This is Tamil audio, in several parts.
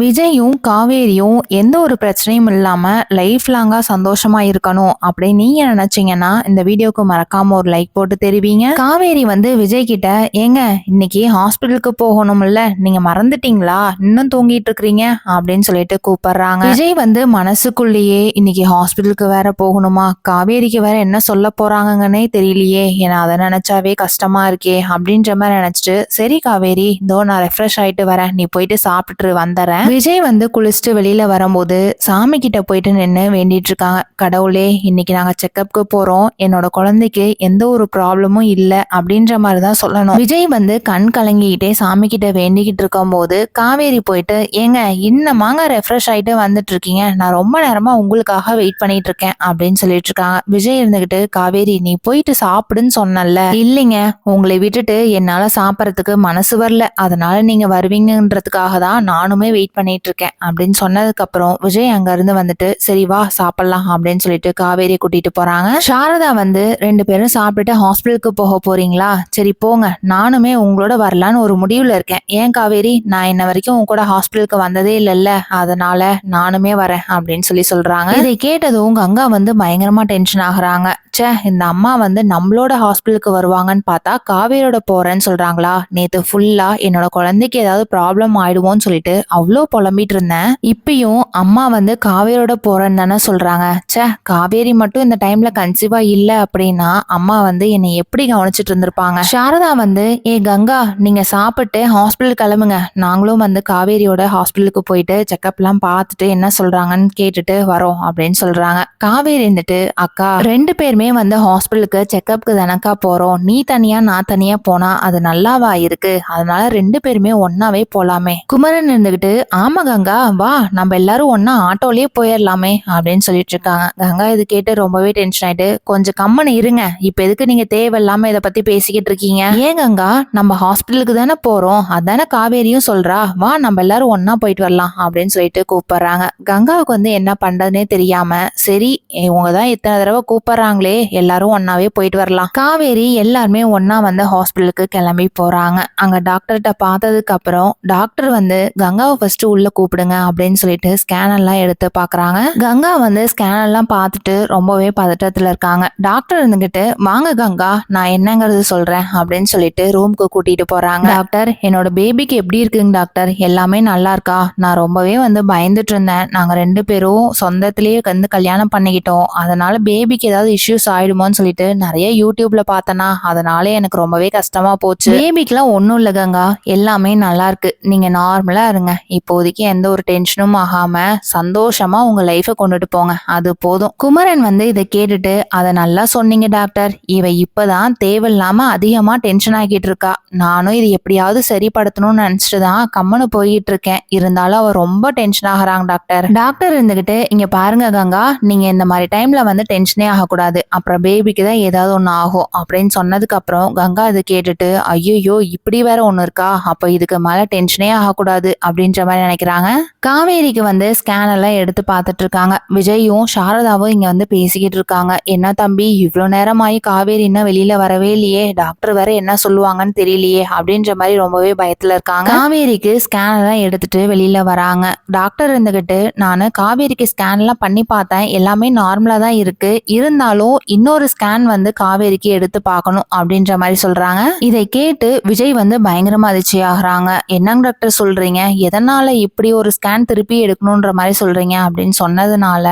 விஜயும் காவேரியும் எந்த ஒரு பிரச்சனையும் இல்லாமல் லைஃப் லாங்காக சந்தோஷமாக இருக்கணும் அப்படின்னு நீங்கள் நினச்சிங்கன்னா இந்த வீடியோக்கு மறக்காமல் ஒரு லைக் போட்டு தெரிவிங்க. காவேரி வந்து விஜய் கிட்ட ஏங்க இன்னைக்கு ஹாஸ்பிட்டலுக்கு போகணும்ல நீங்கள் மறந்துட்டீங்களா? இன்னும் தூங்கிட்டு இருக்கிறீங்க? அப்படின்னு சொல்லிட்டு கூப்பிடுறாங்க. விஜய் வந்து மனசுக்குள்ளேயே இன்னைக்கு ஹாஸ்பிட்டலுக்கு வேற போகணுமா? காவேரிக்கு வேற என்ன சொல்ல போறாங்கன்னே தெரியலையே. ஏன்னா அதை நினச்சாவே கஷ்டமா இருக்கே அப்படின்ற மாதிரி நினச்சிட்டு சரி காவேரி இதோ நான் ரெஃப்ரெஷ் ஆயிட்டு வரேன். நீ போயிட்டு சாப்பிட்டுட்டு வந்துடுறேன். விஜய் வந்து குளிச்சுட்டு வெளியில வரும்போது சாமி கிட்ட போயிட்டு நின்று வேண்டிட்டு இருக்காங்க. கடவுளே இன்னைக்கு நாங்க செக்கப்க்கு போறோம். என்னோட குழந்தைக்கு எந்த ஒரு ப்ராப்ளமும் இல்லை. அப்படின்ற மாதிரி தான் சொல்லணும். விஜய் வந்து கண் கலங்கிக்கிட்டே சாமி கிட்ட வேண்டிக்கிட்டு இருக்கும் போது காவேரி போயிட்டு ஏங்க இன்னமாங்க ரெஃப்ரெஷ் ஆயிட்டு வந்துட்டு இருக்கீங்க. நான் ரொம்ப நேரமா உங்களுக்காக வெயிட் பண்ணிட்டு இருக்கேன். அப்படின்னு சொல்லிட்டு இருக்காங்க. விஜய் இருந்துகிட்டு காவேரி நீ போயிட்டு சாப்பிடுன்னு சொன்னல இல்லைங்க உங்களை விட்டுட்டு என்னால சாப்பிட்றதுக்கு மனசு வரல. அதனால நீங்க வருவீங்கன்றதுக்காக தான் நானுமே வெயிட் பண்ணிட்டு இருக்கேன் அப்படின்னு சொன்னதுக்கப்புறம் விஜய் அங்கேருந்து வந்துட்டு சரி வா சாப்பிடலாம் அப்படின்னு சொல்லிட்டு காவேரி கூட்டிட்டு போறாங்க. சாரதா வந்து ரெண்டு பேரும் சாப்பிட்டுட்டு ஹாஸ்பிட்டலுக்கு போக போறீங்களா? சரி போங்க. நானுமே உங்களோட வரலான்னு ஒரு முடிவில் இருக்கேன். ஏன் காவேரி? நான் இன்ன வரைக்கும் உங்க கூட ஹாஸ்பிட்டலுக்கு வந்ததே இல்லைல்ல. அதனால நானுமே வரேன் அப்படின்னு சொல்லி சொல்றாங்க. இதை கேட்டதும் கங்கா வந்து பயங்கரமா டென்ஷன் ஆகுறாங்க. ச்சே இந்த அம்மா வந்து நம்மளோட ஹாஸ்பிட்டலுக்கு வருவாங்கன்னு பார்த்தா காவேரியோட போறேன்னு சொல்றாங்களா? நேத்து ஃபுல்லா என்னோட குழந்தைக்கு ஏதாவது ப்ராப்ளம் ஆயிடுவோன்னு சொல்லிட்டு அவ்வளோ புலம்பிட்டு இருந்தேன் இப்பயும் அம்மா வந்து காவேரியோட போறேன்னு தானே சொல்றாங்க. ச்சே காவேரி மட்டும் இந்த டைம்ல கன்சீவா இல்ல அப்படின்னா அம்மா வந்து என்னை எப்படி கவனிச்சிட்டு இருந்திருப்பாங்க? சாரதா வந்து ஏ கங்கா நீங்க சாப்பிட்டு ஹாஸ்பிட்டல் கிளம்புங்க. நாங்களும் வந்து காவேரியோட ஹாஸ்பிட்டலுக்கு போயிட்டு செக்அப்லாம் பார்த்துட்டு என்ன சொல்றாங்கன்னு கேட்டுட்டு வரோம் அப்படின்னு சொல்றாங்க. காவேரி இருந்துட்டு அக்கா ரெண்டு பேருமே வந்து ஹாஸ்பிட்டலுக்கு செக்கப்புக்கு தானக்கா போறோம். நீ தனியா நான் தனியா போனா அது நல்லாவா இருக்கு? அதனால ரெண்டு பேருமே ஒன்னாவே போலாமே. குமரன் இருந்துகிட்டு ஆமா கங்கா வா நம்ம எல்லாரும் ஒன்னா ஆட்டோலயே போயிடலாமே அப்படின்னு சொல்லிட்டு இருக்காங்க. கங்கா இது கேட்டு ரொம்பவே டென்ஷன் ஆயிட்டு கொஞ்சம் கம்மனு இருங்க. இப்ப எதுக்கு நீங்க தேவையில்லாம இதை பத்தி பேசிக்கிட்டு இருக்கீங்க? ஏன் கங்கா நம்ம ஹாஸ்பிட்டலுக்கு தானே போறோம் அதானே காவேரியும் சொல்றா வா நம்ம எல்லாரும் ஒன்னா போயிட்டு வரலாம் அப்படின்னு சொல்லிட்டு கூப்பிடுறாங்க. கங்காவுக்கு வந்து என்ன பண்றதுனே தெரியாம சரி இவங்க தான் இத்தனை தடவை கூப்பிடுறாங்களே எல்லாரும் ஒன்னாவே போயிட்டு வரலாம். காவேரி எல்லாருமே ஒன்னா வந்து ஹாஸ்பிட்டலுக்கு கிளம்பி போறாங்க. அங்க டாக்டர்கிட்ட பார்த்ததுக்கு அப்புறம் டாக்டர் வந்து கங்காவை ஃபர்ஸ்ட் உள்ள கூப்பிடுங்க அப்படின்னு சொல்லிட்டு ஸ்கேனெல்லாம் எடுத்து பாக்குறாங்க. கங்கா வந்து ஸ்கேனெல்லாம் பார்த்துட்டு ரொம்பவே பதட்டத்துல இருக்காங்க. டாக்டர் இருந்துகிட்டு வாங்க கங்கா நான் என்னங்கிறது சொல்றேன் அப்படின்னு சொல்லிட்டு ரூம்க்கு கூட்டிட்டு போறாங்க. டாக்டர் என்னோட பேபிக்கு எப்படி இருக்குங்க டாக்டர் எல்லாமே நல்லா இருக்கா? நான் ரொம்பவே வந்து பயந்துட்டு இருந்தேன். நாங்க ரெண்டு பேரும் சொந்தத்திலேயே வந்து கல்யாணம் பண்ணிக்கிட்டோம். அதனால பேபிக்கு ஏதாவது இஷ்யூஸ் ஆயிடுமோன்னு சொல்லிட்டு நிறைய யூடியூப்ல பார்த்தனா. அதனால எனக்கு ரொம்பவே கஷ்டமா போச்சு. பேபிக்குலாம் ஒன்றும் இல்லை கங்கா. எல்லாமே நல்லா இருக்கு. நீங்க நார்மலா இருங்க. இப்போதைக்கு எந்த ஒரு டென்ஷனும் ஆகாம சந்தோஷமா உங்க லைஃபை கொண்டுட்டு போங்க. அது போதும். குமரன் வந்து இதை கேட்டுட்டு அதை நல்லா சொன்னீங்க டாக்டர் இவ இப்பதான் தேவையில்லாம அதிகமா டென்ஷன் ஆகிட்டு இருக்கா. நானும் இது எப்படியாவது சரிப்படுத்தணும்னு நினைச்சிட்டு தான் கம்மனு போயிட்டு இருக்கேன். இருந்தாலும் அவ ரொம்ப டென்ஷன் ஆகுறாங்க டாக்டர் டாக்டர் இருந்துகிட்டு இங்க பாருங்க கங்கா. நீங்க இந்த மாதிரி டைம்ல வந்து டென்ஷனே ஆகக்கூடாது. அப்புறம் பேபிக்கு தான் ஏதாவது ஒன்று ஆகும். அப்படின்னு சொன்னதுக்கு அப்புறம் கங்கா இதை கேட்டுட்டு ஐயோ இப்படி வேற ஒன்று இருக்கா? அப்போ இதுக்கு மேல டென்ஷனே ஆகக்கூடாது. அப்படின்ற மாதிரி நினைக்கிறாங்க. காவேரிக்கு வந்து ஸ்கேன் எல்லாம் எடுத்து பார்த்துட்டு இருக்காங்க. விஜயும் சாரதாவும் இங்க வந்து பேசிக்கிட்டு இருக்காங்க. என்ன தம்பி இவ்வளோ நேரமாயி காவேரி இன்னும் வெளியில வரவே இல்லையே. டாக்டர் வேற என்ன சொல்லுவாங்கன்னு தெரியலையே அப்படின்ற மாதிரி ரொம்பவே பயத்துல இருக்காங்க. காவேரிக்கு ஸ்கேன் எல்லாம் எடுத்துட்டு வெளியில வராங்க. டாக்டர் இருந்துகிட்டு நான் காவேரிக்கு ஸ்கேன் எல்லாம் பண்ணி பார்த்தேன். எல்லாமே நார்மலா தான் இருக்கு. இருந்தாலும் இன்னொரு ஸ்கேன் வந்து காவேரிக்கு எடுத்து பார்க்கணும் அப்படின்ற மாதிரி சொல்றாங்க. இதை கேட்டு விஜய் வந்து பயங்கரமா அதிர்ச்சி ஆகுறாங்க என்னங்க டாக்டர் சொல்றீங்க? எதனால இப்படி ஒரு ஸ்கேன் திருப்பி எடுக்கணுன்ற மாதிரி சொல்றீங்க அப்படின்னு சொன்னதுனால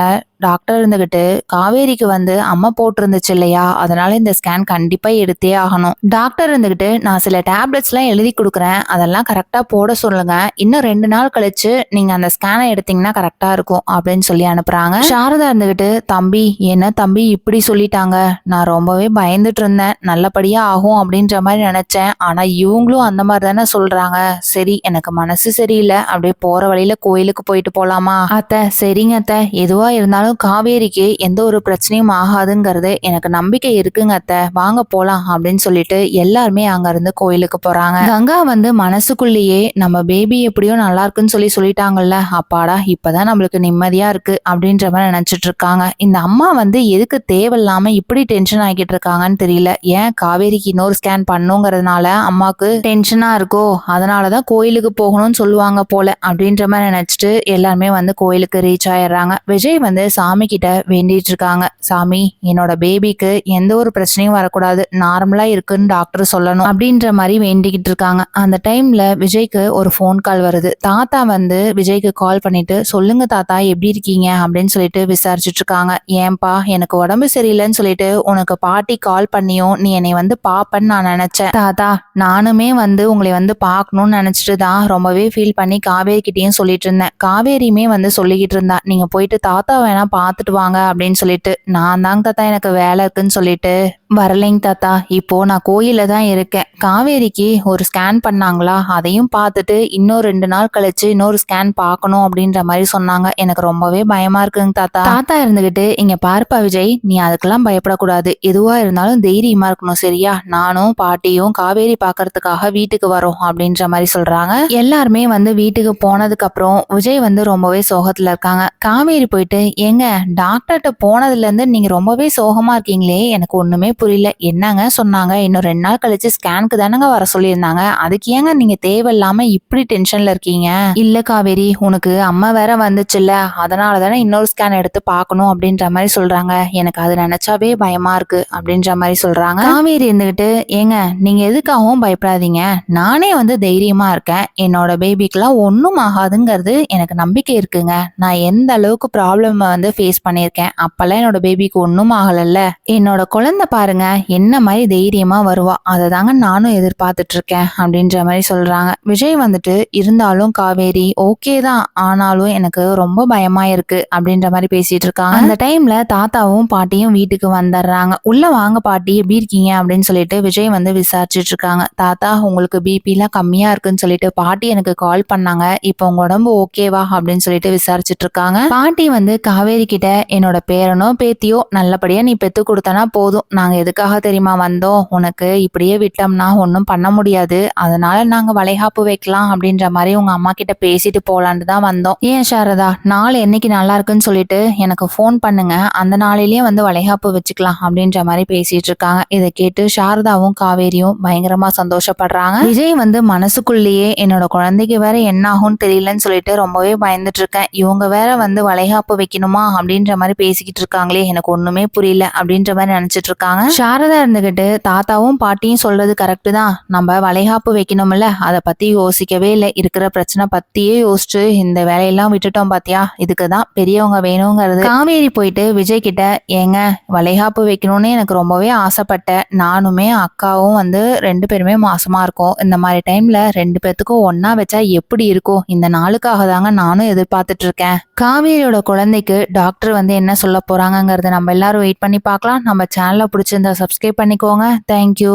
டாக்டர் இருந்துகிட்டு காவேரிக்கு வந்து அம்மா போட்டிருந்துச்சு இல்லையா? அதனால இந்த ஸ்கேன் கண்டிப்பா எடுத்தே ஆகணும். டாக்டர் இருந்துகிட்டு நான் சில டேப்லெட்ஸ் எல்லாம் எழுதி கொடுக்குறேன். அதெல்லாம் கரெக்டா போட சொல்லுங்க. இன்னும் ரெண்டு நாள் கழிச்சு நீங்க அந்த ஸ்கேனை எடுத்தீங்கன்னா கரெக்டா இருக்கும் அப்படின்னு சொல்லி அனுப்புறாங்க. சாரதா இருந்துகிட்டு தம்பி என்ன தம்பி இப்படி சொல்லிட்டாங்க? நான் ரொம்பவே பயந்துட்டு இருந்தேன். நல்லபடியா ஆகும் அப்படின்ற மாதிரி நினைச்சேன். ஆனா இவங்களும் அந்த மாதிரி தானே சொல்றாங்க. சரி எனக்கு மனசு சரியில்லை. அப்படியே போற வழியில கோயிலுக்கு போயிட்டு போலாமா? அத்தை சரிங்க அத்தை. எதுவா இருந்தாலும் இருந்தாலும் காவேரிக்கு எந்த ஒரு பிரச்சனையும் ஆகாதுங்கிறது எனக்கு நம்பிக்கை இருக்குங்க அத்தை. வாங்க போலாம் அப்படின்னு சொல்லிட்டு எல்லாருமே அங்க இருந்து கோயிலுக்கு போறாங்க. கங்கா வந்து மனசுக்குள்ளேயே நம்ம பேபி எப்படியோ நல்லா இருக்குன்னு சொல்லி சொல்லிட்டாங்கல்ல. அப்பாடா இப்பதான் நம்மளுக்கு நிம்மதியா இருக்கு அப்படின்ற மாதிரி நினைச்சிட்டு இருக்காங்க. இந்த அம்மா வந்து எதுக்கு தேவையில்லாம இப்படி டென்ஷன் ஆகிட்டு இருக்காங்கன்னு தெரியல. ஏன் காவேரிக்கு இன்னொரு ஸ்கேன் பண்ணுங்கிறதுனால அம்மாவுக்கு டென்ஷனா இருக்கோ அதனாலதான் கோயிலுக்கு போகணும்னு சொல்லுவாங்க போல அப்படின்ற மாதிரி நினைச்சிட்டு எல்லாருமே வந்து கோயிலுக்கு ரீச் ஆயிடுறாங்க. விஜய் வந்து சாமி கிட்ட வேண்டிட்டு இருக்காங்க. சாமி என்னோட பேபிக்கு எந்த ஒரு பிரச்சனையும் வரக்கூடாது. நார்மலா இருக்குன்னு டாக்டர் சொல்லணும் அப்படின்ற மாதிரி வேண்டிக்கிட்டு இருக்காங்க. அந்த டைம்ல விஜய்க்கு ஒரு ஃபோன் கால் வருது. தாத்தா வந்து விஜய்க்கு கால் பண்ணிட்டு சொல்லுங்க தாத்தா எப்படி இருக்கீங்க? அப்படின்னு சொல்லிட்டு விசாரிச்சுட்டு இருக்காங்க. ஏன்பா எனக்கு உடம்பு சரியில்லைன்னு சொல்லிட்டு உனக்கு பாட்டி கால் பண்ணியும் நீ என்னை வந்து பாப்பன்னு நான் நினைச்சேன். தாத்தா நானுமே வந்து உங்களை வந்து பார்க்கணும்னு நினைச்சிட்டு தான் ரொம்பவே ஃபீல் பண்ணி காவேரி கிட்டேயும் சொல்லிட்டு இருந்தேன். காவேரியுமே வந்து சொல்லிக்கிட்டு இருந்தா. நீங்க போயிட்டு தாத்தா வேணா பார்த்துட்டு வாங்க அப்படின்னு சொல்லிட்டு நான் தாங்க தாத்தா எனக்கு வேலை இருக்குன்னு சொல்லிட்டு வரலைங்க தாத்தா. இப்போ நான் கோயில தான் இருக்கேன். காவேரிக்கு ஒரு ஸ்கேன் பண்ணாங்களா? அதையும் பார்த்துட்டு இன்னும் ரெண்டு நாள் கழிச்சு இன்னொரு ஸ்கேன் பார்க்கணும் அப்படின்ற மாதிரி சொன்னாங்க. எனக்கு ரொம்பவே பயமா இருக்குங்க தாத்தா. தாத்தா இருந்துகிட்டு இங்க பார்ப்பா விஜய் நீ அதுக்கெல்லாம் பயப்படக்கூடாது. எதுவா இருந்தாலும் தைரியமா இருக்கணும் சரியா? நானும் பாட்டியும் காவேரி பார்க்கறதுக்காக வீட்டுக்கு வரோம் அப்படின்ற மாதிரி சொல்றாங்க. எல்லாருமே வந்து வீட்டுக்கு போனதுக்கு அப்புறம் விஜய் வந்து ரொம்பவே சோகத்துல இருக்காங்க. காவேரி போயிட்டு ஏங்க டாக்டர்கிட்ட போனதுல இருந்து நீங்க ரொம்பவே சோகமா இருக்கீங்களே எனக்கு ஒண்ணுமே புரியல. என்னங்க சொன்னாங்க? இன்னும் ரெண்டு நாள் கழிச்சு ஸ்கேனுக்கு தானங்க வர சொல்லியிருந்தாங்க. அதுக்கு ஏங்க நீங்க தேவையில்லாம இப்படி டென்ஷன்ல இருக்கீங்க? இல்ல காவேரி உனக்கு அம்மா வேற வந்துச்சுல்ல. அதனால தானே இன்னொரு ஸ்கேன் எடுத்து பார்க்கணும் அப்படின்ற மாதிரி சொல்றாங்க. எனக்கு அது நினைச்சாவே பயமா இருக்கு அப்படின்ற மாதிரி சொல்றாங்க. காவேரி இருந்துகிட்டு ஏங்க நீங்க எதுக்காகவும் பயப்படாதீங்க. நானே வந்து தைரியமா இருக்கேன். என்னோட பேபிக்கெல்லாம் ஒன்றும் ஆகாதுங்கிறது எனக்கு நம்பிக்கை இருக்குங்க. நான் எந்த அளவுக்கு ப்ராப்ளம் வந்து ஃபேஸ் பண்ணியிருக்கேன். அப்பெல்லாம் என்னோட பேபிக்கு ஒன்றும் ஆகலைல்ல. என்னோட குழந்தை பாருங்க என்ன மாதிரி தைரியமா வருவா. அதை தாங்க நானும் எதிர்பார்த்துட்டு இருக்கேன் அப்படின்ற மாதிரி சொல்றாங்க. விஜய் வந்துட்டு இருந்தாலும் காவேரி ஓகே தான் ஆனாலும் எனக்கு ரொம்ப பயமா இருக்கு அப்படின்ற மாதிரி பேசிட்டு இருக்காங்க. அந்த டைம்ல தாத்தாவும் பாட்டியும் வீட்டுக்கு வந்துடுறாங்க உள்ள வாங்க பாட்டி எப்படி இருக்கீங்க? அப்படின்னு சொல்லிட்டு விஜய் வந்து விசாரிச்சுட்டு இருக்காங்க. தாத்தா உங்களுக்கு பிபிலாம் கம்மியா இருக்குன்னு சொல்லிட்டு பாட்டி எனக்கு கால் பண்ணாங்க. இப்போ உங்க உடம்பு ஓகேவா அப்படின்னு சொல்லிட்டு விசாரிச்சுட்டு இருக்காங்க. பாட்டி வந்து காவேரி கிட்ட என்னோட பேரனோ பேத்தியோ நல்லபடியா நீ பெத்து கொடுத்தனா போதும். நாங்க எதுக்காக தெரியுமா வந்தோம்? உனக்கு இப்படியே விட்டோம்னா ஒன்றும் பண்ண முடியாது. அதனால நாங்கள் வளைகாப்பு வைக்கலாம் அப்படின்ற மாதிரி உங்கள் அம்மா கிட்ட பேசிட்டு போகலான்ட்டு தான் வந்தோம். ஏன் சாரதா? நாள் என்னைக்கு நல்லா இருக்குன்னு சொல்லிட்டு எனக்கு ஃபோன் பண்ணுங்க. அந்த நாளிலேயே வந்து வளைகாப்பு வச்சுக்கலாம் அப்படின்ற மாதிரி பேசிட்டு இருக்காங்க. இதை கேட்டு சாரதாவும் காவேரியும் பயங்கரமா சந்தோஷப்படுறாங்க. விஜய் வந்து மனசுக்குள்ளேயே என்னோட குழந்தைக்கு வேற என்ன ஆகும்னு தெரியலன்னு சொல்லிட்டு ரொம்பவே பயந்துட்டு இருக்கேன். இவங்க வேற வந்து வளைகாப்பு வைக்கணுமா அப்படின்ற மாதிரி பேசிக்கிட்டு இருக்காங்களே எனக்கு ஒண்ணுமே புரியல அப்படின்ற மாதிரி நினைச்சிட்டு இருக்காங்க. சாரதா இருந்துகிட்டு தாத்தாவும் பாட்டியும் சொல்றது கரெக்டு தான். நம்ம வளைகாப்பு வைக்கணும்ல அதை பத்தி யோசிக்கவே இல்லை. இருக்கிற பிரச்சனை பத்தியே யோசிச்சு இந்த வேலையெல்லாம் விட்டுட்டோம் பாத்தியா? இதுக்கு தான் பெரியவங்க வேணுங்கிறது. காவேரி போயிட்டு விஜய் கிட்ட ஏங்க வளைகாப்பு வைக்கணும்னு எனக்கு ரொம்பவே ஆசைப்பட்டேன். நானுமே அக்காவும் வந்து ரெண்டு பேருமே மாசமா இருக்கோம். இந்த மாதிரி டைம்ல ரெண்டு பேர்த்துக்கும் ஒன்னா வச்சா எப்படி இருக்கும்? இந்த நாளுக்காக தாங்க நானும் எதிர்பார்த்துட்டு இருக்கேன். காவேரியோட குழந்தைக்கு டாக்டர் வந்து என்ன சொல்ல போறாங்கிறது நம்ம எல்லாரும் வெயிட் பண்ணி பார்க்கலாம். நம்ம சேனலை பிடிச்சிருந்தா சப்ஸ்கிரைப் பண்ணிக்கோங்க தேங்க்யூ